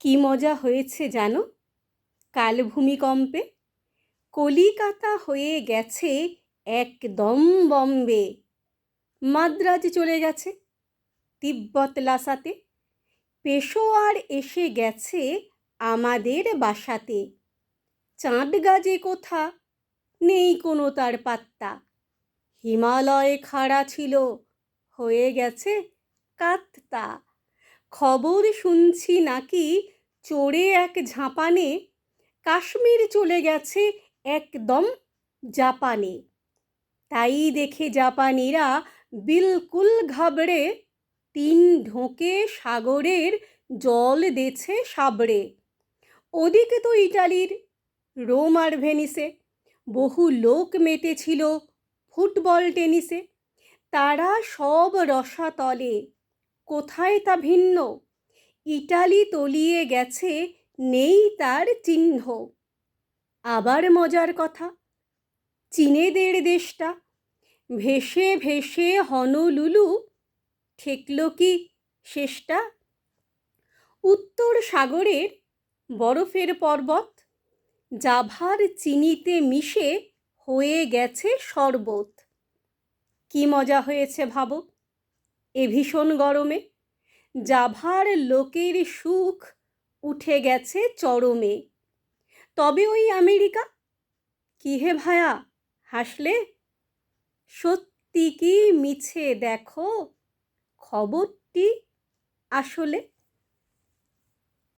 কি মজা হয়েছে জানো? কাল ভূমিকম্পে কলিকাতা হয়ে গেছে একদম বম্বে। মাদ্রাজ চলে গেছে তিব্বত লাসাতে। পেশোয়ার এসে গেছে আমাদের বাসাতে। চাঁদ গাজে কোথা? নেই কোনো তার পাত্তা। হিমালয় খাড়া ছিল, হয়ে গেছে কাত্তা। খবর শুনছি নাকি চড়ে এক ঝাঁপানে, কাশ্মীর চলে গেছে একদম জাপানে। তাই দেখে জাপানিরা বিলকুল ঘাবড়ে, তিন ঢোকে সাগরের জল দেছে সাবড়ে। ওদিকে তো ইটালির, রোম আর ভেনিসে, বহু লোক মেতেছিল ফুটবল টেনিসে, তারা সব রসাতলে। কোথায় তা ভিন্ন? ইটালি তলিয়ে গেছে, নেই তার চিহ্ন। আবার মজার কথা, চীনেদের দেশটা। ভেসে ভেসে হনলুলু, ঠেকল কি শেষটা? উত্তর সাগরের বরফের পর্বত, জাভার চিনিতে মিশে হয়ে গেছে শরবত। কি মজা হয়েছে ভাবো। এ ভীষণ গরমে। জাভার লোকের সুখ উঠে গেছে চরমে। তবে ওই আমেরিকা? কি হে ভায়া, হাসলে? সত্যি কি মিছে দেখো খবরটি আসলে?